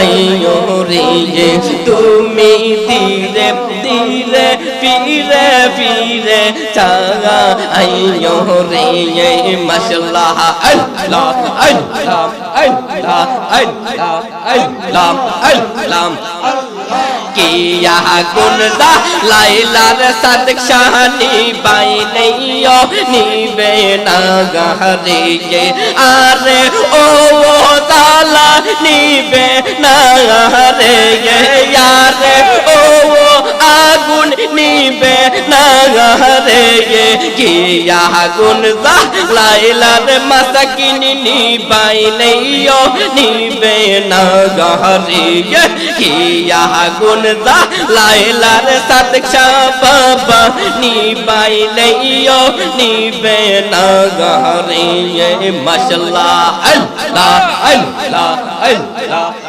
আইরে তুমি ধীরে ধীরে, ফিরে ফিরে চাগা আইয়ো রে মশলাহ আল্লাহ আল্লাহ আল্লাহ আল্লাহ আল্লাহ আল্লাহ। किया गुनदा लाइला सद शानी बाई नैयो नीवे नागा हरे आरे ओ নিবে না রে আগুন নিবে না রে কিয়া গুনদা লাইলার মাসাকিন নিবাই নেইও নিবে না গহরে কিয়া গুনদা লাইলার সাদক বাবা নিবাই নেইও নিবে না গহরে মাশাল্লাহ আল্লাহ আল্লাহ আল্লাহ আল্লাহ।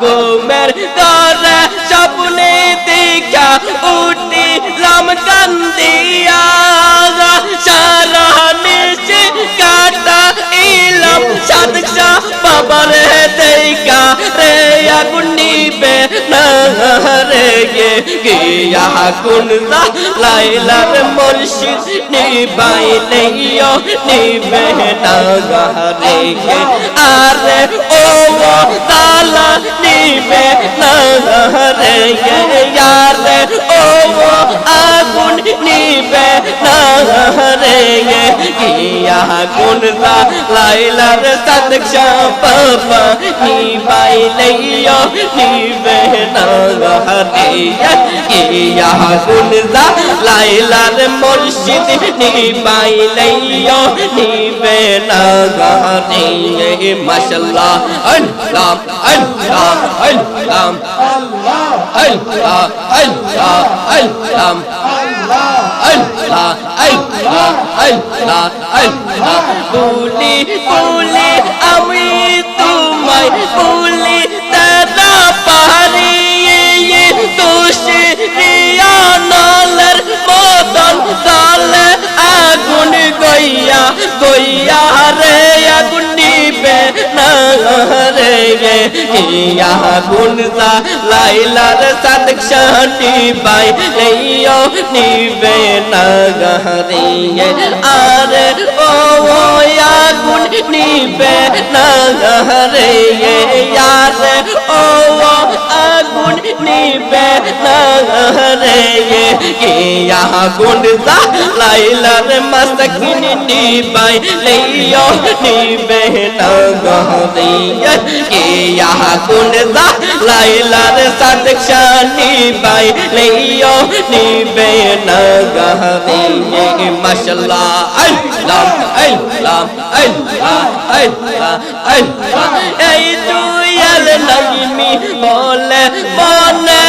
ঘুমের দরে স্বপ্নে দেখা উঠিলাম কান্দিয়া खबर है देखा रे या गुंडी पे नहरे ये किया कुंदा लाइलर मुर्शिद, निभाई नैयो निभे नहरे ये आरे, ओ ताला निभे नहरे ये यार, ओ आगुन निभे नहरे करेंगे कि यहाँ कुंडा लाइला सदक पापा नी बाई लियो नी बहना कि यहाँ कुंडा लाइला मुर्शिद नी बाई लियो नी बहना गारेंगे माशाल्लाह अल्लाह अल्लाह अल्लाह अल्लाह अल्लाह अल्लाह अल्लाह বলি বলি আমি তোমায় বলি দাদা পাহাড়ি তুষে রিয়ানালের মদন তালে আগুন গইয়া গইয়া রে। ইয়া গুনতা লাইলার সাদক শাটি বাই লইও নিবে নাগহরিয়ে আর ও ইয়া গুন নিবে নাগহরিয়ে ইয়ার ও আগুন নিবে না রে ইয়া গুনজা লাইলার মস্তকিন নিবাই নেইও নিবে না গহরে ইয়া গুনজা লাইলার সাদক শানি বাই নেইও নিবে না গহরে মাশাল্লাহ, আল্লাহ আল্লাহ আল্লাহ আল্লাহ আল্লাহ, এই দয়াল লাগনি বলে মনে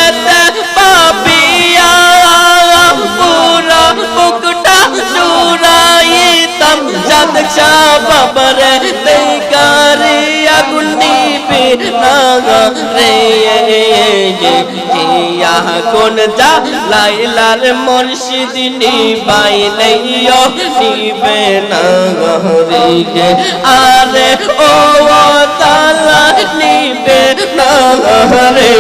ইয়া কোন যা? লাইলার মুর্শিদ নিবাই নেইও নিবে না রে আরে ও তালা নিবে না রে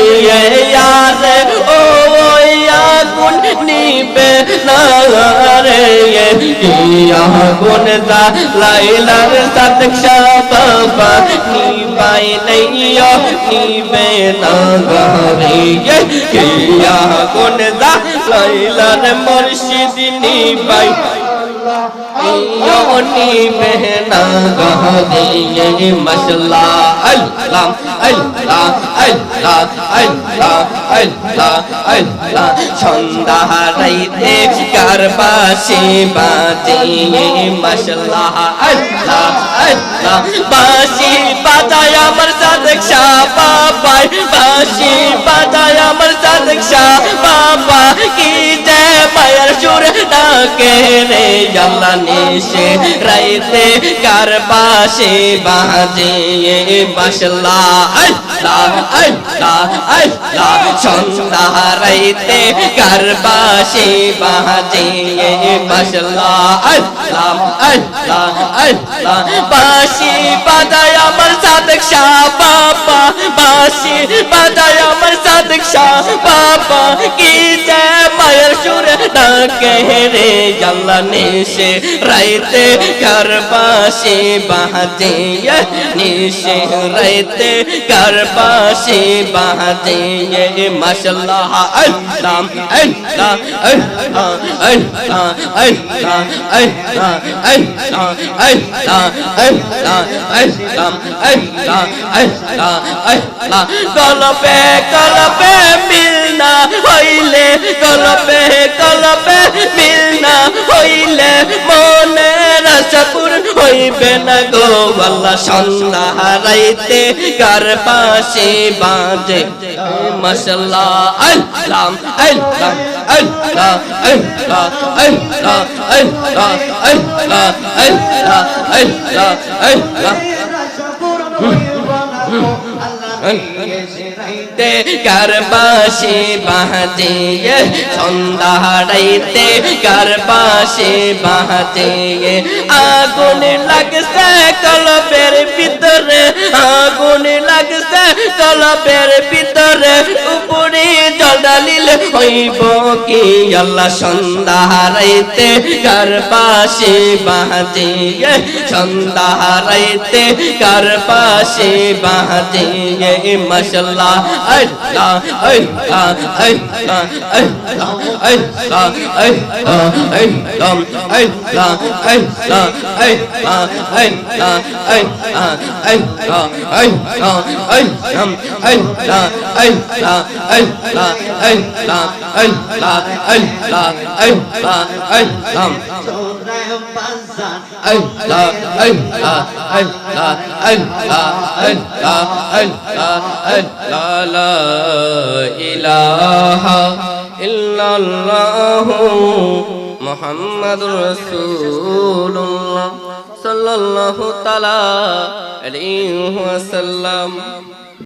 নিবে না রে আগুন দা লাইলার সাতক শাপা নিবাই নাইয়া নিবে না রে আগুন দা লাইলার মুর্শিদ নিবাই আল্লাহ یونی بہنا گاہ دیں گے مسئلہ اللہ اللہ اللہ اللہ اللہ۔ اللہ সন্ধ্যা রাইতে কার পাশে বাজে মশলা আল্লাহ আল্লাহ বাঁশি বাজায় আমার সাদক শাহ বাবাই বাঁশি বাজায় আমার সাদক শাহ ডাকে রে আল্লাহ নিশে রাইতে কার পাশে বাজে বাসলা? সন্ধ্যা রাইতে কার পাশে বাজে বাসলা? বাসি বাজায় আমার সাদক শাহ বাবা। বাসি বাজায় আমার সাদক শাহ বাবা। কি যে মায়ের সুরে ডাকে রে আল্লাহ নিশে রাইতে কার পাশে বাজে নিশে রাইতে কার পাশে বাজে মাশাল্লাহ আল্লাহ আল্লাহ আল্লাহ আল্লাহ আল্লাহ আল্লাহ আল্লাহ আল্লাহ আল্লাহ আল্লাহ আল্লাহ আল্লাহ আল্লাহ কলবে কলবে মিলনা হইলে কলবে কলবে মিলনা হইলে মনে রসপুর হইবে না গো আল্লাহ সন্ধ্যা হারাইতে কার পাশে বাজে মশলা আল্লাহ আল্লাহ আল্লাহ আল্লাহ আল্লাহ আল্লাহ আল্লাহ আল্লাহ আল্লাহ আল্লাহ তে রাইতে কারবাসে বাহাতে সন্ধ্যা রাইতে কারবাসে বাহাতে আগুন লাগছে কলবের ভিতরে, আগুন লাগছে কলবের ভিতরে। উপরে জলালিল হইব কি? আল্লাহ সন্ধ্যা রাইতে কারবাসে বাহাতে সন্ধ্যা রাইতে কারবাসে বাহাতে মাশাল্লাহ। Ay, মোহাম্মদ রসুল্লাহ সাল্লাল্লাহু তাআলা আলাইহি ওয়াসাল্লাম